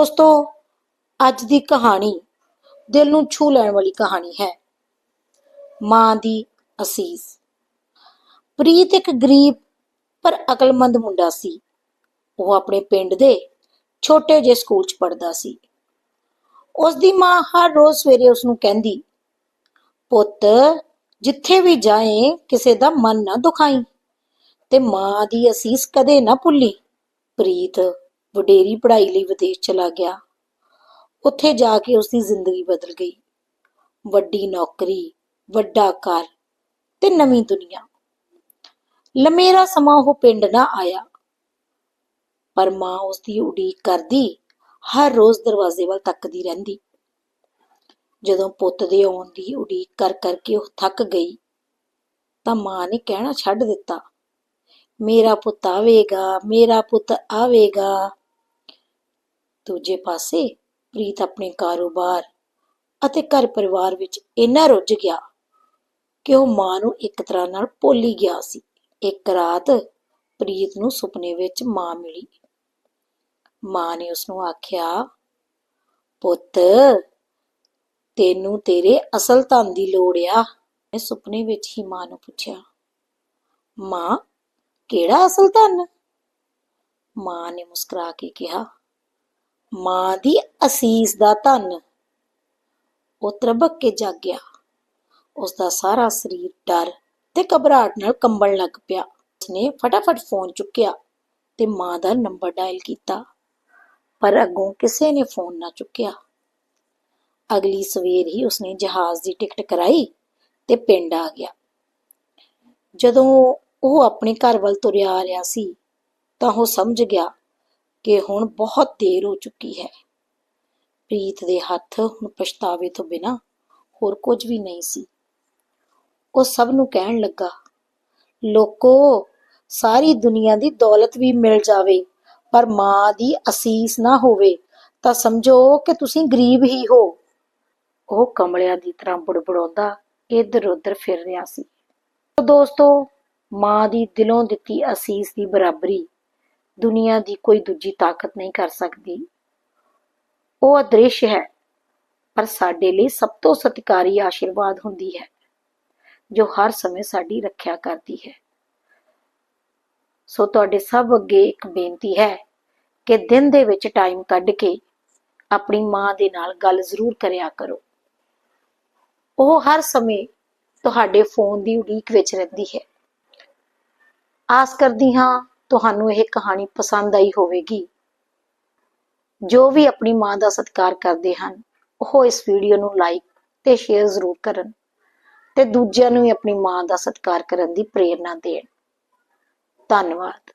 ਦੋਸਤੋ, ਅੱਜ ਦੀ ਕਹਾਣੀ ਦਿਲ ਨੂੰ ਛੂ ਲੈਣ ਵਾਲੀ ਕਹਾਣੀ ਹੈ। ਮਾਂ ਦੀ ਅਸੀਸ। ਪ੍ਰੀਤ ਇੱਕ ਗਰੀਬ ਪਰ ਅਕਲਮੰਦ ਮੁੰਡਾ ਸੀ। ਉਹ ਆਪਣੇ ਪਿੰਡ ਦੇ ਛੋਟੇ ਜਿਹੇ ਸਕੂਲ 'ਚ ਪੜ੍ਹਦਾ ਸੀ। ਉਸ ਦੀ ਮਾਂ ਹਰ ਰੋਜ਼ ਸਵੇਰੇ ਉਸ ਨੂੰ ਕਹਿੰਦੀ, ਪੁੱਤ, ਜਿੱਥੇ ਵੀ ਜਾਏ ਕਿਸੇ ਦਾ ਮਨ ਨਾ ਦੁਖਾਈ ਤੇ ਮਾਂ ਦੀ ਅਸੀਸ ਕਦੇ ਨਾ ਭੁੱਲੀ। ਪ੍ਰੀਤ ਵਡੇਰੀ ਪੜ੍ਹਾਈ ਲਈ ਵਿਦੇਸ਼ ਚਲਾ ਗਿਆ। ਉੱਥੇ ਜਾ ਕੇ ਉਸ ਦੀ ਜ਼ਿੰਦਗੀ ਬਦਲ ਗਈ। ਵੱਡੀ ਨੌਕਰੀ, ਵੱਡਾ ਘਰ ਤੇ ਨਵੀਂ ਦੁਨੀਆ। ਲੰਮੇਰਾ ਸਮਾਂ ਉਹ ਪਿੰਡ ਨਾ ਆਇਆ। ਪਰ ਮਾਂ ਉਸ ਦੀ ਉਡੀਕ ਕਰਦੀ, ਹਰ ਰੋਜ਼ ਦਰਵਾਜ਼ੇ ਵੱਲ ਤੱਕਦੀ ਰਹਿੰਦੀ। ਜਦੋਂ ਪੁੱਤ ਦੇ ਆਉਣ ਦੀ ਉਡੀਕ ਕਰ ਕਰਕੇ ਉਹ ਥੱਕ ਗਈ, ਤਾਂ ਮਾਂ ਨੇ ਕਹਿਣਾ ਛੱਡ ਦਿੱਤਾ, ਮੇਰਾ ਪੁੱਤ ਆਵੇਗਾ, ਮੇਰਾ ਪੁੱਤ ਆਵੇਗਾ। ਦੂਜੇ ਪਾਸੇ ਪ੍ਰੀਤ ਆਪਣੇ ਕਾਰੋਬਾਰ ਅਤੇ ਘਰ ਪਰਿਵਾਰ ਵਿੱਚ ਇੰਨਾ ਰੁੱਝ ਗਿਆ ਕਿ ਉਹ ਮਾਂ ਨੂੰ ਇੱਕ ਤਰ੍ਹਾਂ ਨਾਲ ਭੁੱਲ ਹੀ ਗਿਆ ਸੀ। ਇੱਕ ਰਾਤ ਪ੍ਰੀਤ ਨੂੰ ਸੁਪਨੇ ਵਿੱਚ ਮਾਂ ਮਿਲੀ। ਮਾਂ ਨੇ ਉਸ ਨੂੰ ਆਖਿਆ, ਪੁੱਤ, ਤੈਨੂੰ ਤੇਰੇ ਅਸਲ ਧਨ ਦੀ ਲੋੜ ਆ। ਮੈਂ ਸੁਪਨੇ ਵਿੱਚ ਹੀ ਮਾਂ ਨੂੰ ਪੁੱਛਿਆ, ਮਾਂ, ਕਿਹੜਾ ਅਸਲ ਧਨ? ਮਾਂ ਨੇ ਮੁਸਕਰਾ ਕੇ ਕਿਹਾ ਮਾਂ ਦੀ ਅਸੀਸ ਦਾ ਧਨ। ਉਹ ਤਰਬਕ ਕੇ ਜਾਗ ਗਿਆ ਉਸ ਦਾ ਸਾਰਾ ਸਰੀਰ ਡਰ ਤੇ ਘਬਰਾਹਟ ਨਾਲ ਕੰਬਣ ਲੱਗ ਪਿਆ। ਉਸਨੇ ਫਟਾਫਟ ਫੋਨ ਚੁੱਕਿਆ ਤੇ ਮਾਂ ਦਾ ਨੰਬਰ ਡਾਇਲ ਕੀਤਾ। ਪਰ ਅੱਗੋਂ ਕਿਸੇ ਨੇ ਫੋਨ ਨਾ ਚੁੱਕਿਆ। ਅਗਲੀ ਸਵੇਰ ਹੀ ਉਸਨੇ ਜਹਾਜ਼ ਦੀ ਟਿਕਟ ਕਰਾਈ ਤੇ ਪਿੰਡ ਆ ਗਿਆ। ਜਦੋਂ ਉਹ ਆਪਣੇ ਘਰ ਵੱਲ ਤੁਰਿਆ ਆ ਰਿਹਾ ਸੀ ਤਾਂ ਉਹ ਸਮਝ ਗਿਆ ਕਿ ਹੁਣ ਬਹੁਤ ਦੇਰ ਹੋ ਚੁੱਕੀ ਹੈ। ਪ੍ਰੀਤ ਦੇ ਹੱਥ ਹੁਣ ਪਛਤਾਵੇ ਤੋਂ ਬਿਨਾ ਹੋਰ ਕੁਝ ਵੀ ਨਹੀਂ ਸੀ। ਉਹ ਸਭ ਨੂੰ ਕਹਿਣ ਲੱਗਾ, ਲੋਕੋ, ਸਾਰੀ ਦੁਨੀਆ ਦੀ ਦੌਲਤ ਵੀ ਮਿਲ ਜਾਵੇ, ਪਰ ਮਾਂ ਦੀ ਅਸੀਸ ਨਾ ਹੋਵੇ, ਤਾਂ ਸਮਝੋ ਕਿ ਤੁਸੀਂ ਗਰੀਬ ਹੀ ਹੋ। ਉਹ ਕਮਲਿਆਂ ਦੀ ਤਰ੍ਹਾਂ ਬੁੜਬੁੜਾਉਂਦਾ ਇੱਧਰ ਉੱਧਰ ਫਿਰ ਰਿਹਾ ਸੀ। ਤੋ ਦੋਸਤੋ, ਮਾਂ ਦੀ ਦਿਲੋਂ ਦਿੱਤੀ ਅਸੀਸ ਦੀ ਬਰਾਬਰੀ ਦੁਨੀਆ ਦੀ ਕੋਈ ਦੂਜੀ ਤਾਕਤ ਨਹੀਂ ਕਰ ਸਕਦੀ। ਉਹ ਅਦ੍ਰਿਸ਼ ਹੈ, ਪਰ ਸਾਡੇ ਲਈ ਸਭ ਤੋਂ ਸਤਿਕਾਰੀ ਆਸ਼ੀਰਵਾਦ ਹੁੰਦੀ ਹੈ, ਜੋ ਹਰ ਸਮੇਂ ਸਾਡੀ ਰੱਖਿਆ ਕਰਦੀ ਹੈ। ਸੋ ਤੁਹਾਡੇ ਸਭ ਅੱਗੇ ਇੱਕ ਬੇਨਤੀ ਹੈ ਕਿ ਦਿਨ ਦੇ ਵਿੱਚ ਟਾਈਮ ਕੱਢ ਕੇ ਆਪਣੀ ਮਾਂ ਦੇ ਨਾਲ ਗੱਲ ਜ਼ਰੂਰ ਕਰਿਆ ਕਰੋ। ਉਹ ਹਰ ਸਮੇਂ ਤੁਹਾਡੇ ਫੋਨ ਦੀ ਉਡੀਕ ਵਿੱਚ ਰਹਿੰਦੀ ਹੈ। ਆਸ ਕਰਦੀ ਹਾਂ ਤੁਹਾਨੂੰ ਇਹ ਕਹਾਣੀ ਪਸੰਦ ਆਈ ਹੋਵੇਗੀ। ਜੋ ਵੀ ਆਪਣੀ ਮਾਂ ਦਾ ਸਤਿਕਾਰ ਕਰਦੇ ਹਨ, ਉਹ ਇਸ ਵੀਡੀਓ ਨੂੰ ਲਾਈਕ ਤੇ ਸ਼ੇਅਰ ਜ਼ਰੂਰ ਕਰਨ ਤੇ ਦੂਜਿਆਂ ਨੂੰ ਵੀ ਆਪਣੀ ਮਾਂ ਦਾ ਸਤਿਕਾਰ ਕਰਨ ਦੀ ਪ੍ਰੇਰਣਾ ਦੇਣ। ਧੰਨਵਾਦ।